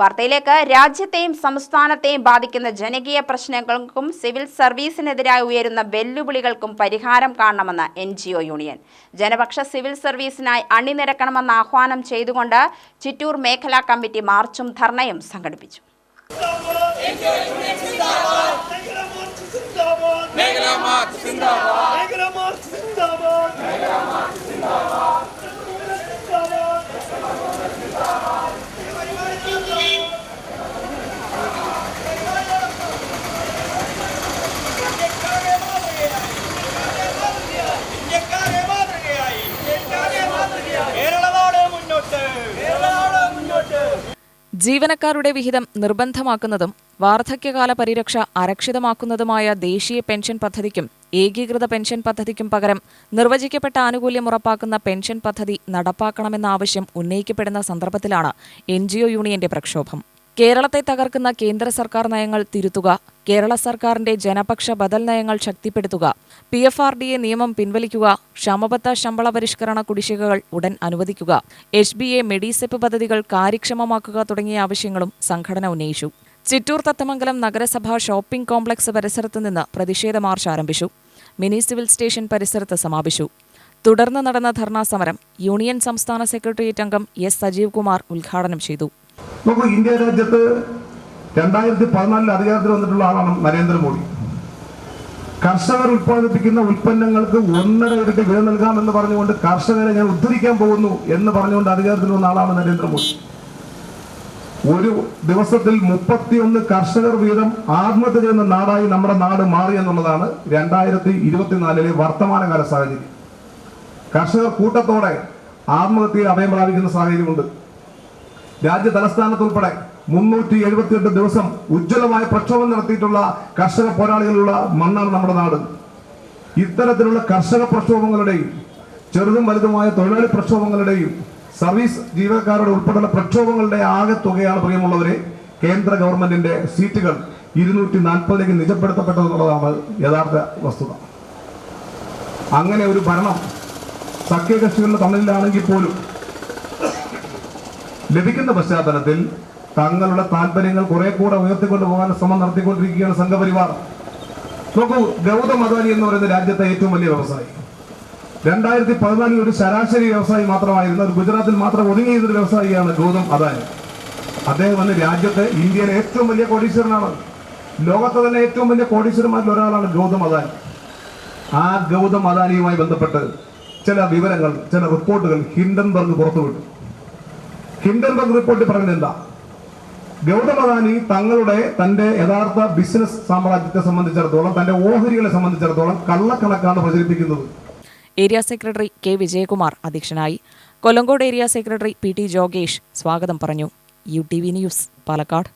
വാർത്തയിലേക്ക് രാജ്യത്തെയും സംസ്ഥാനത്തെയും ബാധിക്കുന്ന ജനകീയ പ്രശ്നങ്ങൾക്കും സിവിൽ സർവീസിനെതിരായി ഉയരുന്ന വെല്ലുവിളികൾക്കും പരിഹാരം കാണണമെന്ന് എൻ യൂണിയൻ. ജനപക്ഷ സിവിൽ സർവീസിനായി അണിനിരക്കണമെന്ന് ആഹ്വാനം ചെയ്തുകൊണ്ട് ചിറ്റൂർ മേഖലാ കമ്മിറ്റി മാർച്ചും ധർണയും സംഘടിപ്പിച്ചു. മേഖലാ മാർച്ച് ജീവനക്കാരുടെ വിഹിതം നിർബന്ധമാക്കുന്നതും വാർദ്ധക്യകാല പരിരക്ഷ അരക്ഷിതമാക്കുന്നതുമായ ദേശീയ പെൻഷൻ പദ്ധതിക്കും ഏകീകൃത പെൻഷൻ പദ്ധതിക്കും പകരം നിർവചിക്കപ്പെട്ട ആനുകൂല്യം ഉറപ്പാക്കുന്ന പെൻഷൻ പദ്ധതി നടപ്പാക്കണമെന്ന ആവശ്യം ഉന്നയിക്കപ്പെടുന്ന സന്ദർഭത്തിലാണ് എൻ യൂണിയന്റെ പ്രക്ഷോഭം. കേരളത്തെ തകർക്കുന്ന കേന്ദ്ര സർക്കാർ നയങ്ങൾ തിരുത്തുക കേരള സർക്കാരിന്റെ ജനപക്ഷ ബദൽ നയങ്ങൾ ശക്തിപ്പെടുത്തുക P F R D A നിയമം പിൻവലിക്കുക ക്ഷമബത്ത ശമ്പള പരിഷ്കരണ കുടിശ്ശികകൾ ഉടൻ അനുവദിക്കുക എച്ച് ബി എ മെഡിസെപ്പ് പദ്ധതികൾ കാര്യക്ഷമമാക്കുക തുടങ്ങിയ ആവശ്യങ്ങളും സംഘടന ഉന്നയിച്ചു. ചിറ്റൂർ തത്തമംഗലം നഗരസഭാ ഷോപ്പിംഗ് കോംപ്ലക്സ് പരിസരത്ത് നിന്ന് പ്രതിഷേധ മാർച്ച് ആരംഭിച്ചു. മിനി സിവിൽ സ്റ്റേഷൻ പരിസരത്ത് സമാപിച്ചു. തുടർന്ന് നടന്ന ധർണാ സമരം യൂണിയൻ സംസ്ഥാന സെക്രട്ടേറിയറ്റ് അംഗം എസ് സജീവ് കുമാർ ഉദ്ഘാടനം ചെയ്തു. നോക്കൂ ഇന്ത്യ രാജ്യത്ത് രണ്ടായിരത്തി പതിനാലിൽ അധികാരത്തിൽ വന്നിട്ടുള്ള ആളാണ് നരേന്ദ്രമോദി. കർഷകർ ഉത്പാദിപ്പിക്കുന്ന ഉൽപ്പന്നങ്ങൾക്ക് ഒന്നര ഇരട്ടി വില നൽകാമെന്ന് പറഞ്ഞുകൊണ്ട് കർഷകരെ ഞാൻ ഉദ്ധരിക്കാൻ പോകുന്നു എന്ന് പറഞ്ഞുകൊണ്ട് അധികാരത്തിൽ വന്ന ആളാണ് നരേന്ദ്രമോദി. ഒരു ദിവസത്തിൽ മുപ്പത്തിയൊന്ന് കർഷകർ വീതം ആത്മഹത്യ ചെയ്യുന്ന നാടായി നമ്മുടെ നാട് മാറി എന്നുള്ളതാണ് രണ്ടായിരത്തി ഇരുപത്തിനാലിലെ വർത്തമാനകാല സാഹചര്യം. കർഷകർ കൂട്ടത്തോടെ ആത്മഹത്യയിൽ അഭയം പ്രാപിക്കുന്ന സാഹചര്യമുണ്ട്. രാജ്യ തലസ്ഥാനത്തുൾപ്പെടെ മുന്നൂറ്റി എഴുപത്തിയെട്ട് ദിവസം ഉജ്ജ്വലമായ പ്രക്ഷോഭം നടത്തിയിട്ടുള്ള കർഷക പോരാളികളുള്ള മണ്ണാണ് നമ്മുടെ നാട്. ഇത്തരത്തിലുള്ള കർഷക പ്രക്ഷോഭങ്ങളുടെയും ചെറുതും വലുതുമായ തൊഴിലാളി പ്രക്ഷോഭങ്ങളുടെയും സർവീസ് ജീവനക്കാരുടെ ഉൾപ്പെടെയുള്ള പ്രക്ഷോഭങ്ങളുടെ ആകെ തുകയാണ് പ്രിയമുള്ളവരെ കേന്ദ്ര ഗവൺമെന്റിന്റെ സീറ്റുകൾ ഇരുന്നൂറ്റി നാൽപ്പതിലേക്ക് നിജപ്പെടുത്തപ്പെട്ടതെന്നുള്ളതാണ് യഥാർത്ഥ വസ്തുത. അങ്ങനെ ഒരു ഭരണം സഖ്യകക്ഷികളുടെ തമ്മിലാണെങ്കിൽ പോലും ലഭിക്കുന്ന പശ്ചാത്തലത്തിൽ തങ്ങളുടെ താല്പര്യങ്ങൾ കുറെ കൂടെ ഉയർത്തിക്കൊണ്ടു പോകാൻ ശ്രമം നടത്തിക്കൊണ്ടിരിക്കുകയാണ് സംഘപരിവാർ. നോക്കൂ ഗൗതം അദാനി എന്ന് പറയുന്ന രാജ്യത്തെ ഏറ്റവും വലിയ വ്യവസായി. രണ്ടായിരത്തി പതിനാലിൽ ഒരു ശരാശരി വ്യവസായി മാത്രമായിരുന്ന ഒരു ഗുജറാത്തിൽ മാത്രം ഒതുങ്ങിയിരുന്ന വ്യവസായിയാണ് ഗൗതം അദാനി അദ്ദേഹം വന്ന് രാജ്യത്തെ ഇന്ത്യയിലെ ഏറ്റവും വലിയ കോടീശ്വരനാണ്. ലോകത്തെ തന്നെ ഏറ്റവും വലിയ കോടീശ്വരന്മാരിൽ ഒരാളാണ് ഗൗതം അദാനി ആ ഗൗതം അദാനിയുമായി ബന്ധപ്പെട്ട് ചില വിവരങ്ങൾ ചില റിപ്പോർട്ടുകൾ ഹിൻഡൻബർഗ് പുറത്തുവിട്ടു. ഹിൻഡൻബർഗ് റിപ്പോർട്ട് പറയുന്നത് എന്താ ഗൗതം അദാനി തങ്ങളുടെ തന്റെ യഥാർത്ഥ ബിസിനസ് സാമ്രാജ്യത്തെ സംബന്ധിച്ചിടത്തോളം തന്റെ ഓഹരികളെ സംബന്ധിച്ചിടത്തോളം കള്ളക്കണക്കാണ് പ്രചരിപ്പിക്കുന്നത്. ഏരിയ സെക്രട്ടറി കെ വിജയകുമാർ അധ്യക്ഷനായി. Kollengode area secretary P T ജോഗേഷ് സ്വാഗതം പറഞ്ഞു. U T V news Palakkad.